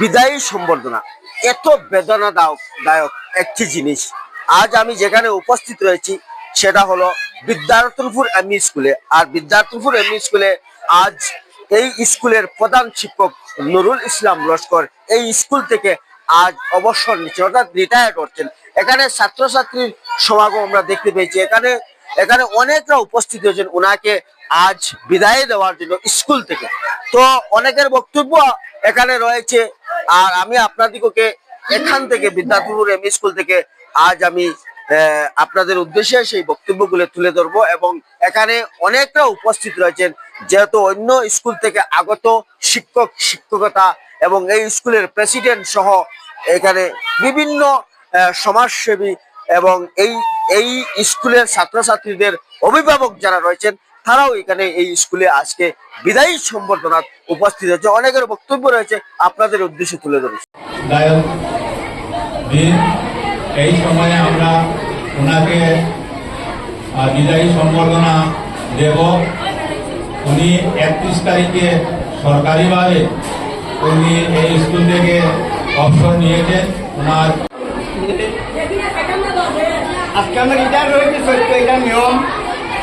বিদায়ী সম্বর্ধনা। এত বেদনাদায়ক দায়ক একটি জিনিস। আজ আমি যেখানে উপস্থিত রয়েছি, সেটা হলো বিদ্যারতনপুর এমই স্কুলে। আর বিদ্যারতনপুর এমই স্কুলে আজ এই স্কুলের প্রধান শিক্ষক নুরুল ইসলাম লস্কর এই স্কুল থেকে আজ অবসর নিচ্ছেন, অর্থাৎ রিটায়ার করছেন। এখানে ছাত্রছাত্রীর সমাগম আমরা দেখতে পেয়েছি। এখানে এখানে অনেকরা উপস্থিত হয়েছেন ওনাকে আজ বিদায় দেওয়ার জন্য স্কুল থেকে। তো অনেকের বক্তব্য এখানে রয়েছে আর আমি আপনাদিগকে এখান থেকে বিদ্যাপুর এম স্কুল থেকে আজ আমি আপনাদের উদ্দেশ্যে সেই বক্তব্যগুলো তুলে ধরবো এবং এখানে অনেকটা উপস্থিত রয়েছেন, যেহেতু অন্য স্কুল থেকে আগত শিক্ষক, শিক্ষকতা এবং এই স্কুলের প্রেসিডেন্ট সহ এখানে বিভিন্ন সমাজসেবী এবং এই এই স্কুলের ছাত্রছাত্রীদের অভিভাবক যারা রয়েছেন তারাও এখানে এই স্কুলে আজকে বিদায়ী সম্বর্ধনা উপস্থিত হয়েছে। অনেকের বক্তব্য রয়েছে আপনাদের উদ্দেশ্যে তুলে ধরেছে এই সময়ে আমরা ওনাকে বিদায়ী সম্বর্ধনা দেব। উনি একত্রিশ তারিখে সরকারিভাবে উনি এই স্কুল থেকে অবসর নিয়েছেন। ওনার আজকে আমরা রিটায়ার রয়েছে সত্য এটা নিয়ম।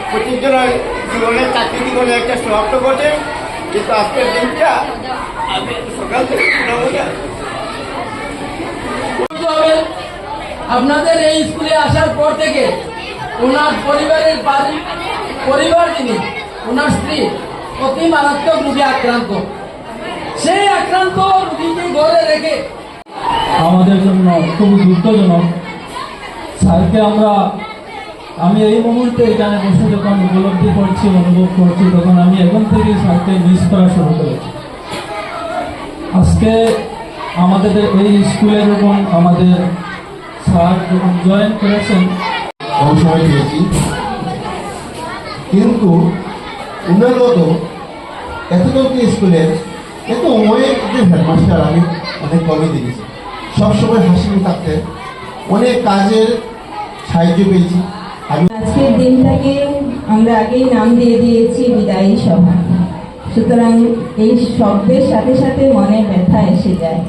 প্রত্যেকজনের জীবনের চাকরি জীবনে একটা সমাপ্ত ঘটে কিন্তু আজকের দিনটা সকাল থেকে আপনাদের এই স্কুলে আসার পর থেকে ওনার পরিবারের পরিবার যিনি, ওনার স্ত্রী অতি মারাত্মক রোগে আক্রান্ত। সেই আক্রান্ত রোগীকে ঘরে রেখে আমাদের জন্য খুবই দুঃখজনক। স্যারকে আমরা আমি এই মুহূর্তে এখানে বসে যখন উপলব্ধি করছি, অনুভব করছি, তখন আমি এখন থেকে স্যারকে মিস করা শুরু করেছি। আজকে আমাদের এই স্কুলে যখন আমাদের স্যার যখন জয়েন করেছেন অবসর পেয়েছি। কিন্তু উনার মতো এতজনকে স্কুলের এত অনেক যে হেডমাস্টার আমি অনেক কমই দেখেছি। সবসময় হাসি মুখে থাকতেন অনেক কাজের সাহায্য পেয়েছি। আজকের দিনটাকে আমরা আগেই নাম দিয়ে দিয়েছি, বিদায়ী সভা। সুতরাং এই শব্দের সাথে সাথে মনে ব্যথা এসে যায়।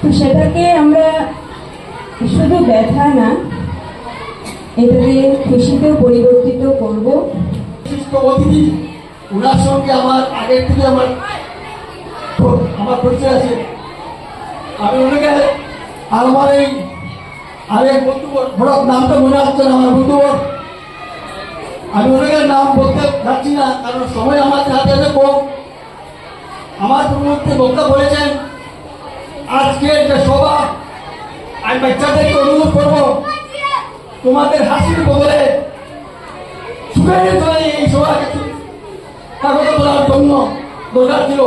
তো সেটাকে আমরা শুধু ব্যথা না, এটাকে খুশিতেও পরিবর্তিত করব। অতিথি, ওনার সঙ্গে আমার, আগের থেকে আমার আমার পরিচয় আছে। আমি ওনাকে আমার এই আরেক বন্ধু হঠাৎ নামটা মনে আসছে না আমার বন্ধু। আমি ওনাকে নাম বলতে পারছি না, কারণ সময় আমার হাতে হাতে কম আমার পূর্ববর্তী বক্তা বলেছেন আজকের যে সভা, আমি বাচ্চাদেরকে অনুরোধ করব, তোমাদের হাসির বদলে সুখের তলায় এই সভাকে। কাগজ তোলার জন্য দরকার ছিল।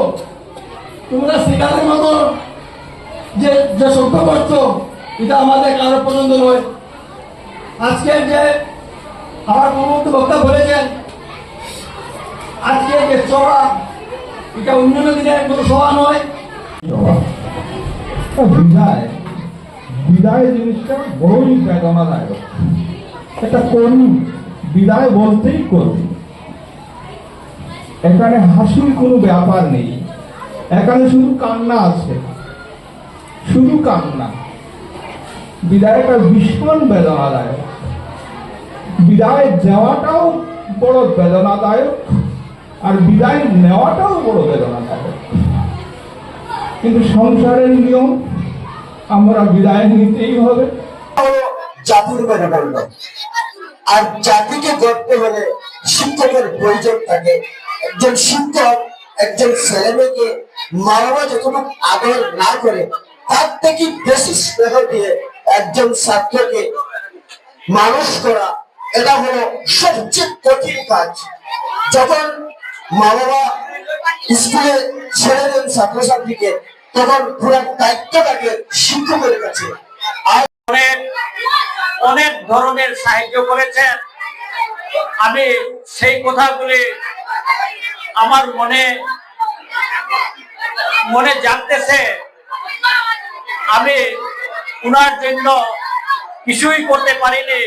তোমরা শিকারের মতো যে যে শব্দ করছ এটা আমাদের কারও পছন্দ নয়। আজকের যে আমার পূর্ববর্তী বক্তা বলেছেন আজকের যে সভা, এটা অন্যান্য দিনের কোনো সভা নয়। বিদায়। জিনিসটা বড়ই বেদনাদায়ক এটা কর্মী বিদায় বলতেই কর্মী। এখানে হাসির কোনো ব্যাপার নেই। এখানে শুধু কান্না আছে। শুধু কান্না। বিদায়টা ভীষণ বেদনাদায়ক। বিদায় দেওয়াটাও বড় বেদনাদায়ক আর বিদায় নেওয়াটাও বড় বেদনাদায়ক। কিন্তু সংসারের নিয়ম, আমরা বিদায় নিতেই হবে। জাতির মেরুদণ্ড আর জাতিকে গড়তে হলে শিক্ষকের প্রয়োজন থাকে। একজন শিক্ষক, একজন ছেলে মেয়েকে মা বাবা যতটুকু আদর না করে, তার থেকে বেশি স্নেহ দিয়ে একজন ছাত্রকে মানুষ করা, এটা হলো সবচেয়ে কঠিন কাজ। যখন মা বাবা স্কুলে ছেড়ে দেন ছাত্রছাত্রীকে, তখন পুরো দায়িত্বটাকে শিক্ষকের কাছে অনেক ধরনের সাহায্য করেছেন। আমি সেই কথাগুলি আমার মনে মনে জানতেছে আমি উনার জন্য কিছুই করতে পারিনি।